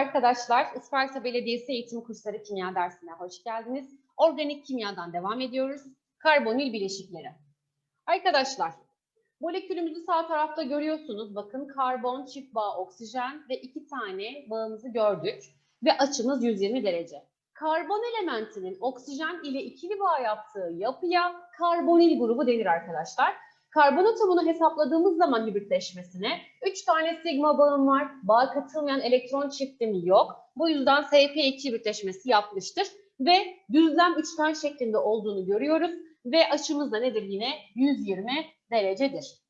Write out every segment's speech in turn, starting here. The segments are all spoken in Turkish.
Arkadaşlar, Isparta Belediyesi Eğitim Kursları Kimya dersine hoş geldiniz. Organik kimyadan devam ediyoruz. Karbonil bileşikleri. Arkadaşlar, molekülümüzü sağ tarafta görüyorsunuz. Bakın karbon, çift bağ, oksijen ve iki tane bağımızı gördük. Ve açımız 120 derece. Karbon elementinin oksijen ile ikili bağ yaptığı yapıya karbonil grubu denir arkadaşlar. Karbon atomunu hesapladığımız zaman hibritleşmesine 3 tane sigma bağım var. Bağ katılmayan elektron çiftimi yok. Bu yüzden SP2 hibritleşmesi yapmıştır. Ve düzlem üçgen şeklinde olduğunu görüyoruz. Ve açımız da nedir yine? 120 derecedir.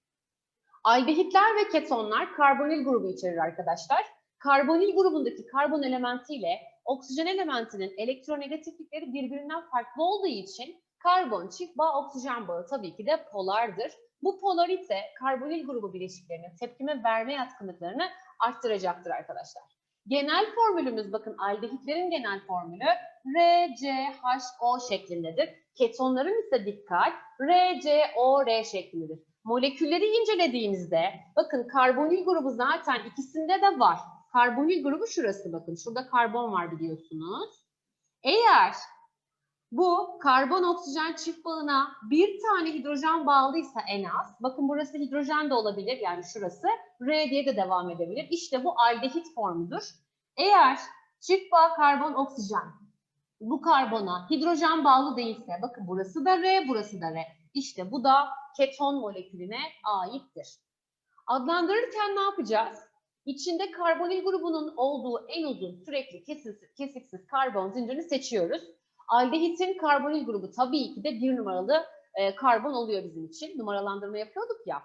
Aldehitler ve ketonlar karbonil grubu içerir arkadaşlar. Karbonil grubundaki karbon elementiyle oksijen elementinin elektronegatiflikleri birbirinden farklı olduğu için karbon çift bağ oksijen bağı tabii ki de polardır. Bu polarite karbonil grubu bileşiklerinin tepkime verme yatkınlıklarını arttıracaktır arkadaşlar. Genel formülümüz bakın aldehitlerin genel formülü RCHO şeklindedir. Ketonların ise dikkat RCOR şeklindedir. Molekülleri incelediğimizde bakın karbonil grubu zaten ikisinde de var. Karbonil grubu şurası bakın. Şurada karbon var biliyorsunuz. Eğer bu karbon oksijen çift bağına bir tane hidrojen bağlıysa en az, bakın burası hidrojen de olabilir yani şurası, R diye de devam edebilir. İşte bu aldehit formudur. Eğer çift bağ karbon oksijen bu karbona hidrojen bağlı değilse, bakın burası da R, burası da R. İşte bu da keton molekülüne aittir. Adlandırırken ne yapacağız? İçinde karbonil grubunun olduğu en uzun sürekli kesiksiz, kesiksiz karbon zincirini seçiyoruz. Aldehitin karbonil grubu tabii ki de bir numaralı e, karbon oluyor bizim için. Numaralandırma yapıyorduk ya.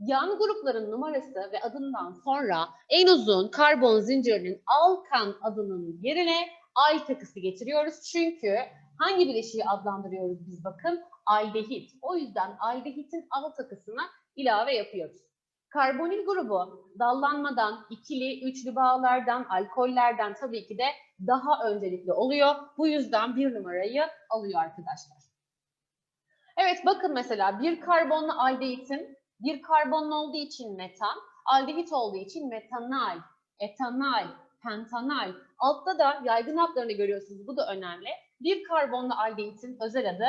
Yan grupların numarası ve adından sonra en uzun karbon zincirinin alkan adının yerine al takısı getiriyoruz. Çünkü hangi bileşiği adlandırıyoruz biz bakın? Aldehit. O yüzden aldehitin al takısına ilave yapıyoruz. Karbonil grubu dallanmadan, ikili, üçlü bağlardan, alkollerden tabii ki de daha öncelikli oluyor. Bu yüzden bir numarayı alıyor arkadaşlar. Evet bakın mesela bir karbonlu aldehitin bir karbonlu olduğu için metan, aldehit olduğu için metanal, etanal, pentanal. Altta da yaygın adlarını görüyorsunuz. Bu da önemli. Bir karbonlu aldehitin özel adı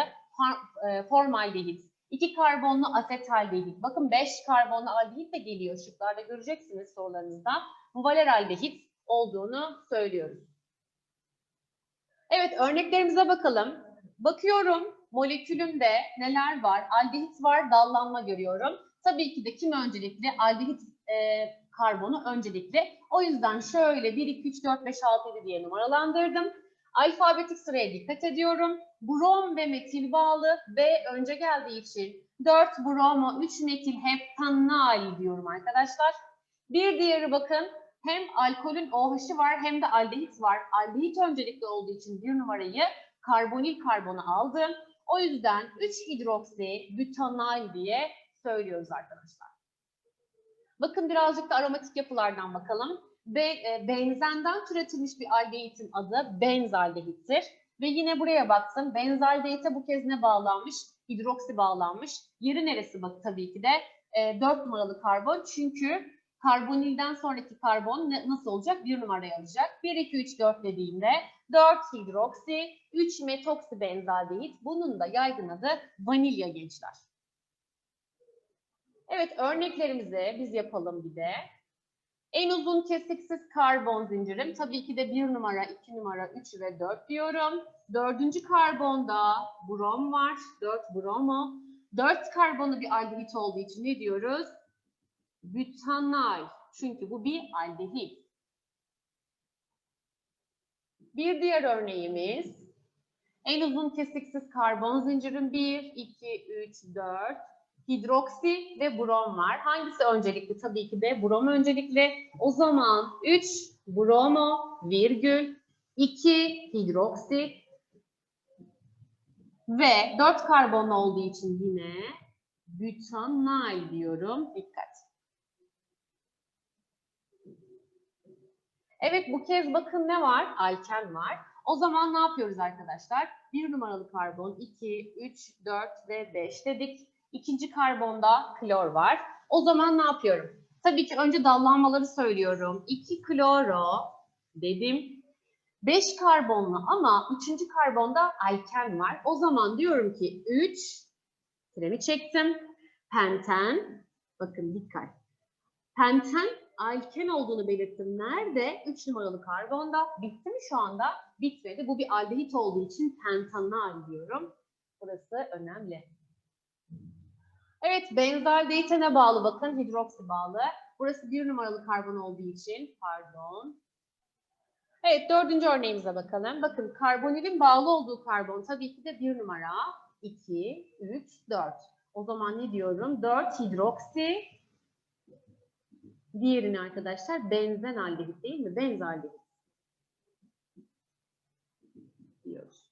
formaldehit. İki karbonlu asetaldehit. Bakın 5 karbonlu aldehit de geliyor şıklarda göreceksiniz sorularınızda. Valeraldehit olduğunu söylüyoruz. Evet örneklerimize bakalım. Bakıyorum molekülümde neler var? Aldehit var, dallanma görüyorum. Tabii ki de kim öncelikli? Aldehit e, karbonu öncelikli. O yüzden şöyle 1, 2, 3, 4, 5, 6, 7 diye numaralandırdım. Alfabetik sıraya dikkat ediyorum. Brom ve metil bağlı ve önce geldiği için 4 bromo, 3 metil heptanal diyorum arkadaşlar. Bir diğeri bakın hem alkolün OH'ı var hem de aldehit var. Aldehit öncelikli olduğu için bir numarayı karbonil karbonu aldım. O yüzden 3 hidroksi butanal diye söylüyoruz arkadaşlar. Bakın birazcık da aromatik yapılardan bakalım. Be, e, benzenden türetilmiş bir aldehitin adı benzaldehittir. Ve yine buraya baktım. Benzaldehite bu kez ne bağlanmış? Hidroksi bağlanmış. Yeri neresi bak tabii ki de e, 4 numaralı karbon. Çünkü karbonilden sonraki karbon ne, nasıl olacak? 1 numarayı alacak. 1, 2, 3, 4 dediğimde 4 hidroksi, 3 metoksi benzaldehit. Bunun da yaygın adı vanilya gençler. Evet örneklerimizi biz yapalım bir de. En uzun kesiksiz karbon zincirim tabii ki de 1 numara, 2 numara, 3 ve 4 diyorum. Dördüncü karbonda brom var. 4 bromo. 4 karbonu bir aldehit olduğu için ne diyoruz? Butanal. Çünkü bu bir aldehit. Bir diğer örneğimiz. En uzun kesiksiz karbon zincirim 1, 2, 3, 4 hidroksi ve brom var. Hangisi öncelikli? Tabii ki de brom öncelikli. O zaman 3 bromo virgül 2 hidroksi ve 4 karbon olduğu için yine butanal diyorum. Dikkat. Evet bu kez bakın ne var? Alken var. O zaman ne yapıyoruz arkadaşlar? 1 numaralı karbon 2, 3, 4 ve 5 dedik. İkinci karbonda klor var. O zaman ne yapıyorum? Tabii ki önce dallanmaları söylüyorum. 2 kloro dedim. 5 karbonlu ama 3. karbonda alken var. O zaman diyorum ki 3 treni çektim. Penten bakın dikkat. Penten alken olduğunu belirttim. Nerede? 3 numaralı karbonda. Bitti mi şu anda? Bitmedi. Bu bir aldehit olduğu için pentanal diyorum. Burası önemli. Evet, benzaldehite ne bağlı bakın? Hidroksi bağlı. Burası bir numaralı karbon olduğu için, pardon. Evet, dördüncü örneğimize bakalım. Bakın, karbonilin bağlı olduğu karbon tabii ki de bir numara. 2, 3, 4. O zaman ne diyorum? 4 hidroksi. Diğerini arkadaşlar benzen aldehit değil mi? Benzaldehit. diyoruz.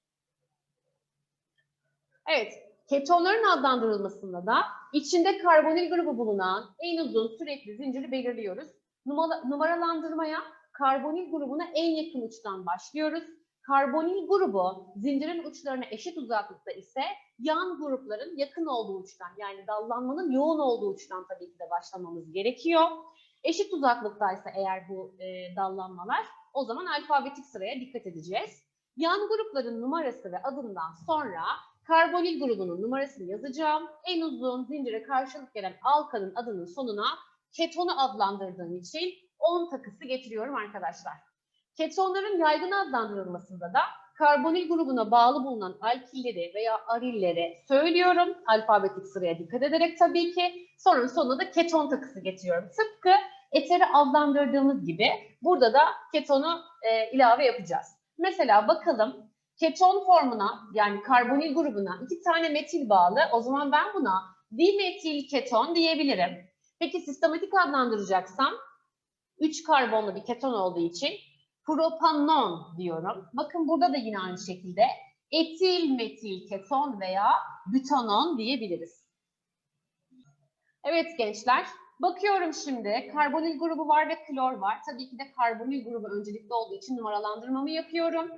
Evet, ketonların adlandırılmasında da içinde karbonil grubu bulunan en uzun sürekli zinciri belirliyoruz. Numara- numaralandırmaya karbonil grubuna en yakın uçtan başlıyoruz. Karbonil grubu zincirin uçlarına eşit uzaklıkta ise yan grupların yakın olduğu uçtan yani dallanmanın yoğun olduğu uçtan tabii ki de başlamamız gerekiyor. Eşit uzaklıktaysa eğer bu e, dallanmalar o zaman alfabetik sıraya dikkat edeceğiz. Yan grupların numarası ve adından sonra karbonil grubunun numarasını yazacağım. En uzun zincire karşılık gelen alkanın adının sonuna ketonu adlandırdığım için 10 takısı getiriyorum arkadaşlar. Ketonların yaygın adlandırılmasında da karbonil grubuna bağlı bulunan alkilleri veya arilleri söylüyorum. Alfabetik sıraya dikkat ederek tabii ki. Sonra sonuna da keton takısı getiriyorum. Tıpkı eteri adlandırdığımız gibi burada da ketonu e, ilave yapacağız. Mesela bakalım keton formuna yani karbonil grubuna iki tane metil bağlı. O zaman ben buna dimetil keton diyebilirim. Peki sistematik adlandıracaksam 3 karbonlu bir keton olduğu için propanon diyorum. Bakın burada da yine aynı şekilde etil metil keton veya bütanon diyebiliriz. Evet gençler, bakıyorum şimdi karbonil grubu var ve klor var. Tabii ki de karbonil grubu öncelikli olduğu için numaralandırmamı yapıyorum.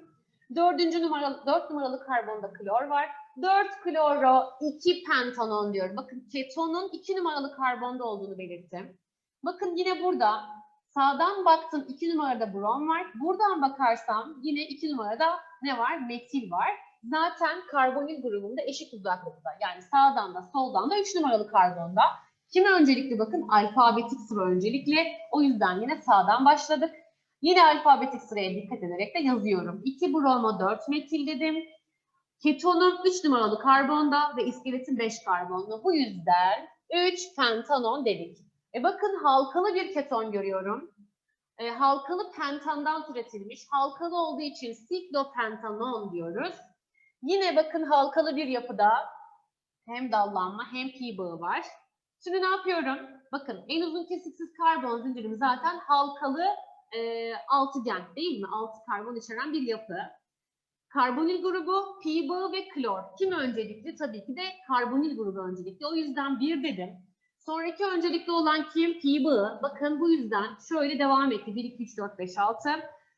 Dördüncü numaralı, dört numaralı karbonda klor var. 4 kloro 2 pentanon diyorum. Bakın ketonun 2 numaralı karbonda olduğunu belirttim. Bakın yine burada sağdan baktım 2 numarada brom var. Buradan bakarsam yine 2 numarada ne var? Metil var. Zaten karbonil grubunda eşit uzaklıkta. Yani sağdan da soldan da 3 numaralı karbonda. Kime öncelikli bakın? Alfabetik sıra öncelikli. O yüzden yine sağdan başladık. Yine alfabetik sıraya dikkat ederek de yazıyorum. 2 bromo 4 metil dedim. Ketonum 3 numaralı karbonda ve iskeletin 5 karbonlu. Bu yüzden 3 pentanon dedik. E bakın halkalı bir keton görüyorum. E, halkalı pentandan türetilmiş. Halkalı olduğu için siklopentanon diyoruz. Yine bakın halkalı bir yapıda hem dallanma hem pi bağı var. Şimdi ne yapıyorum? Bakın en uzun kesiksiz karbon zincirim zaten halkalı e, altıgen değil mi? Altı karbon içeren bir yapı. Karbonil grubu, pi bağı ve klor. Kim öncelikli? Tabii ki de karbonil grubu öncelikli. O yüzden bir dedim. Sonraki öncelikli olan kim? Pi bağı. Bakın bu yüzden şöyle devam etti. 1, 2, 3, 4, 5, 6.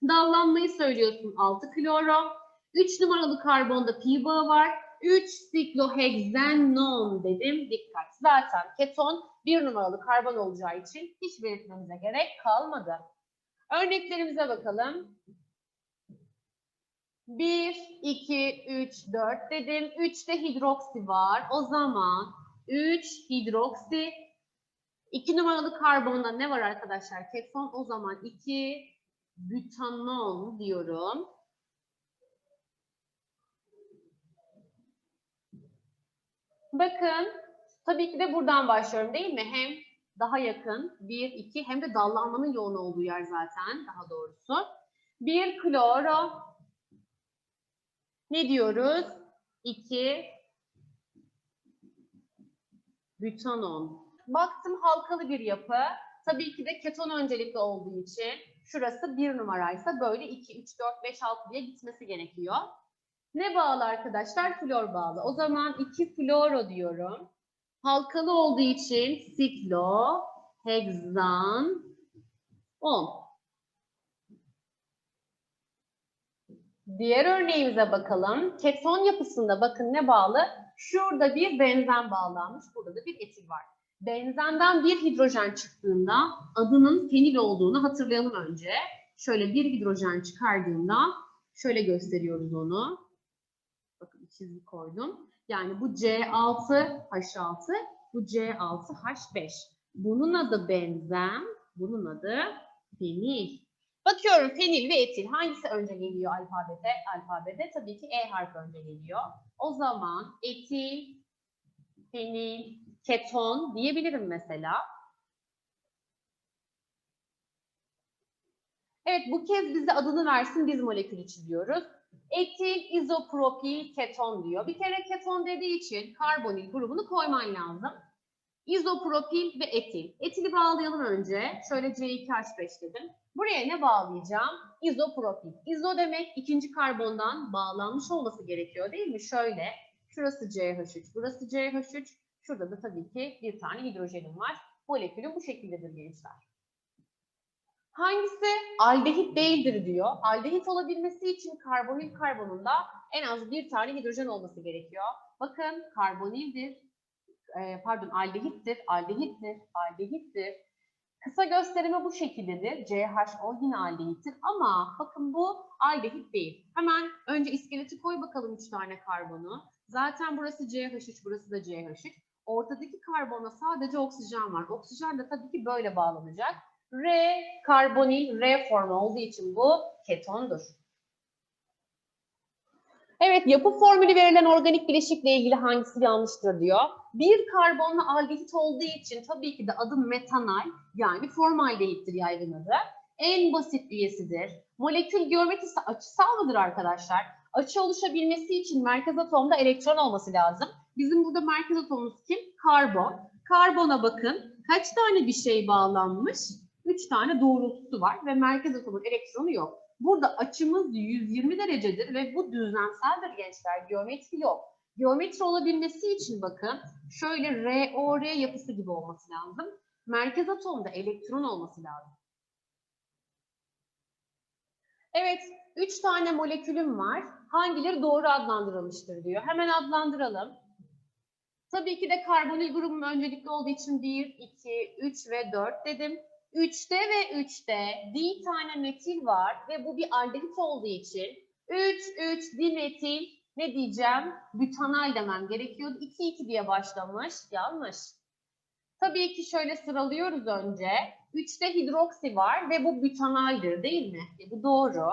Dallanmayı söylüyorsun 6 kloro. 3 numaralı karbonda pi bağı var. 3 sikloheksenon dedim. Dikkat. Zaten keton 1 numaralı karbon olacağı için hiç belirtmemize gerek kalmadı. Örneklerimize bakalım. 1, 2, 3, 4 dedim. 3'te hidroksi var. O zaman 3 hidroksi. 2 numaralı karbonda ne var arkadaşlar? Keton o zaman 2 bütanon diyorum. Bakın tabii ki de buradan başlıyorum değil mi? Hem daha yakın 1, 2 hem de dallanmanın yoğun olduğu yer zaten daha doğrusu. 1 kloro ne diyoruz? 2 bütanon. Baktım halkalı bir yapı. Tabii ki de keton öncelikli olduğu için şurası 1 numaraysa böyle 2, 3, 4, 5, 6 diye gitmesi gerekiyor. Ne bağlı arkadaşlar? Flor bağlı. O zaman 2 floro diyorum. Halkalı olduğu için siklo, heksan, 10. Diğer örneğimize bakalım. Keton yapısında bakın ne bağlı? Şurada bir benzen bağlanmış, burada da bir etil var. Benzenden bir hidrojen çıktığında adının fenil olduğunu hatırlayalım önce. şöyle bir hidrojen çıkardığımda şöyle gösteriyoruz onu. Bakın çizgi koydum. Yani bu C6H6, bu C6H5. Bunun adı benzem, bunun adı fenil. Bakıyorum fenil ve etil hangisi önce geliyor alfabete? Alfabede tabii ki E harfi önce geliyor. O zaman etil, fenil, keton diyebilirim mesela. Evet bu kez bize adını versin biz molekülü çiziyoruz. Etil izopropil keton diyor. Bir kere keton dediği için karbonil grubunu koyman lazım. İzopropil ve etil. Etili bağlayalım önce. Şöyle C2H5 dedim. Buraya ne bağlayacağım? İzopropil. İzo demek ikinci karbondan bağlanmış olması gerekiyor değil mi? Şöyle. Şurası CH3, burası CH3. Şurada da tabii ki bir tane hidrojenim var. Molekülü bu şekildedir gençler. Hangisi aldehit değildir diyor. Aldehit olabilmesi için karbonil karbonunda en az bir tane hidrojen olması gerekiyor. Bakın karbonildir, e, pardon aldehittir, aldehittir, aldehittir. Kısa gösterimi bu şekildedir. CHO yine aldehittir ama bakın bu aldehit değil. Hemen önce iskeleti koy bakalım 3 tane karbonu. Zaten burası CH3, burası da CH3. Ortadaki karbona sadece oksijen var. Oksijen de tabii ki böyle bağlanacak. R karbonil R formu olduğu için bu ketondur. Evet, yapı formülü verilen organik bileşikle ilgili hangisi yanlıştır diyor. Bir karbonlu aldehit olduğu için tabii ki de adı metanal yani formaldehittir yaygın adı. En basit üyesidir. Molekül geometrisi açısal mıdır arkadaşlar? Açı oluşabilmesi için merkez atomda elektron olması lazım. Bizim burada merkez atomumuz kim? Karbon. Karbona bakın. Kaç tane bir şey bağlanmış? 3 tane doğrultusu var ve merkez atomun elektronu yok. Burada açımız 120 derecedir ve bu düzenseldir gençler. Geometri yok. Geometri olabilmesi için bakın şöyle ROR yapısı gibi olması lazım. Merkez atomda elektron olması lazım. Evet, 3 tane molekülüm var. Hangileri doğru adlandırılmıştır diyor. Hemen adlandıralım. Tabii ki de karbonil grubum öncelikli olduğu için 1, 2, 3 ve 4 dedim. 3'te ve 3'te bir tane metil var ve bu bir aldehit olduğu için 3, 3 dimetil ne diyeceğim? Butanal demem gerekiyordu. 2, 2 diye başlamış. Yanlış. Tabii ki şöyle sıralıyoruz önce. 3'te hidroksi var ve bu butanaldir değil mi? E, bu doğru.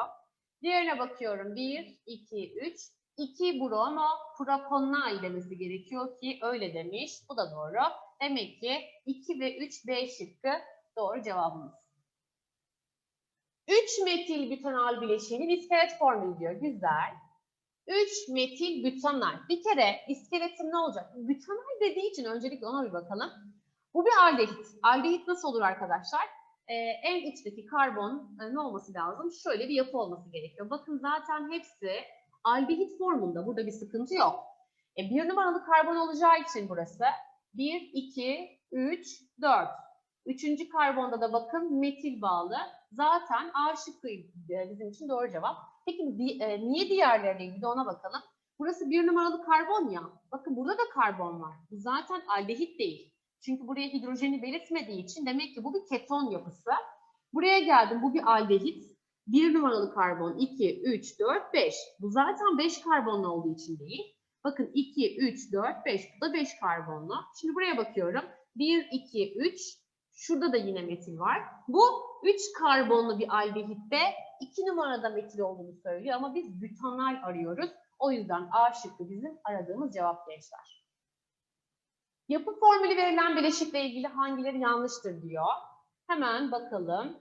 Diğerine bakıyorum. 1, 2, 3. 2 bromo propanal demesi gerekiyor ki öyle demiş. Bu da doğru. Demek ki 2 ve 3 B şıkkı Doğru cevabımız. 3 metil butanal bileşiğinin iskelet formülü diyor. Güzel. 3 metil butanal. Bir kere iskeletim ne olacak? Butanal dediği için öncelikle ona bir bakalım. Bu bir aldehit. Aldehit nasıl olur arkadaşlar? Ee, en içteki karbon e, ne olması lazım? Şöyle bir yapı olması gerekiyor. Bakın zaten hepsi aldehit formunda. Burada bir sıkıntı yok. E, bir numaralı karbon olacağı için burası 1, 2, 3, 4. Üçüncü karbonda da bakın metil bağlı. Zaten A şıkkı bizim için doğru cevap. Peki e, niye diğerlerine ilgili ona bakalım. Burası bir numaralı karbon ya. Bakın burada da karbon var. Bu zaten aldehit değil. Çünkü buraya hidrojeni belirtmediği için demek ki bu bir keton yapısı. Buraya geldim bu bir aldehit. Bir numaralı karbon 2, 3, 4, 5. Bu zaten 5 karbonlu olduğu için değil. Bakın 2, 3, 4, 5. Bu da 5 karbonlu. Şimdi buraya bakıyorum. 1, 2, 3, Şurada da yine metil var. Bu 3 karbonlu bir aldehitte 2 numarada metil olduğunu söylüyor ama biz butanal arıyoruz. O yüzden A şıkkı bizim aradığımız cevap gençler. Yapı formülü verilen bileşikle ilgili hangileri yanlıştır diyor. Hemen bakalım.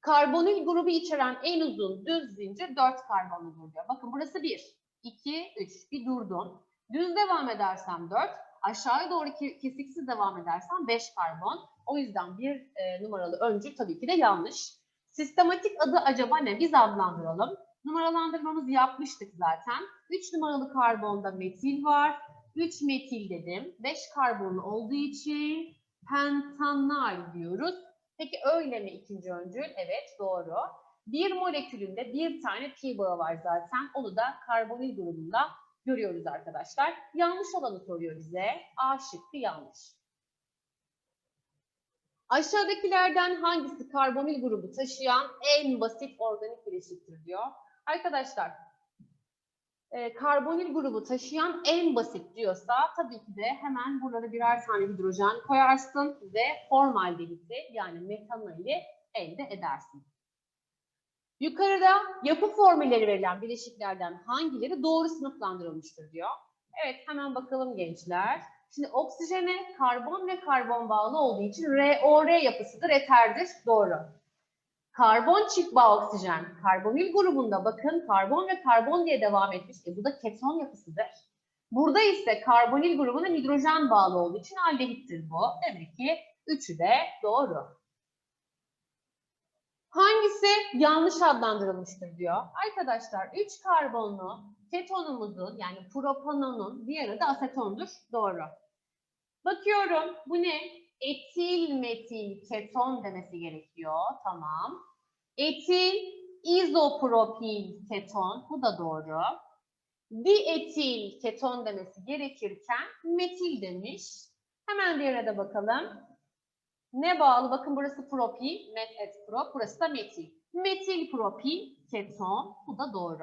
Karbonil grubu içeren en uzun düz zincir 4 karbonludur diyor. Bakın burası 1, 2, 3. Bir durdum. Düz devam edersem 4, aşağıya doğru kesiksiz devam edersen 5 karbon. O yüzden bir e, numaralı öncül tabii ki de yanlış. Sistematik adı acaba ne? Biz adlandıralım. Numaralandırmamızı yapmıştık zaten. 3 numaralı karbonda metil var. 3 metil dedim. 5 karbonlu olduğu için pentanal diyoruz. Peki öyle mi ikinci öncül? Evet doğru. Bir molekülünde bir tane pi bağı var zaten. Onu da karbonil grubunda görüyoruz arkadaşlar. Yanlış olanı soruyor bize. A şıkkı yanlış. Aşağıdakilerden hangisi karbonil grubu taşıyan en basit organik bileşiktir diyor. Arkadaşlar e, karbonil grubu taşıyan en basit diyorsa tabii ki de hemen burada birer tane hidrojen koyarsın ve formaldehiti yani metanoli elde edersin. Yukarıda yapı formülleri verilen bileşiklerden hangileri doğru sınıflandırılmıştır diyor. Evet hemen bakalım gençler. Şimdi oksijene karbon ve karbon bağlı olduğu için ROR yapısıdır, eterdir. Doğru. Karbon çift bağ oksijen. Karbonil grubunda bakın karbon ve karbon diye devam etmiş. E, bu da keton yapısıdır. Burada ise karbonil grubuna hidrojen bağlı olduğu için aldehittir bu. Demek ki üçü de doğru. Hangisi yanlış adlandırılmıştır diyor. Arkadaşlar 3 karbonlu ketonumuzun yani propanonun diğeri de asetondur. Doğru. Bakıyorum bu ne? Etil metil keton demesi gerekiyor. Tamam. Etil izopropil keton. Bu da doğru. Dietil keton demesi gerekirken metil demiş. Hemen diğerine de bakalım. Ne bağlı? Bakın burası propil, met et prop, burası da metil. Metil propil keton. Bu da doğru.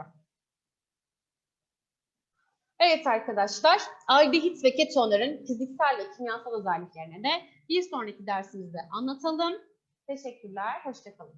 Evet arkadaşlar, aldehit ve ketonların fiziksel ve kimyasal özelliklerini de bir sonraki dersimizde anlatalım. Teşekkürler, hoşçakalın.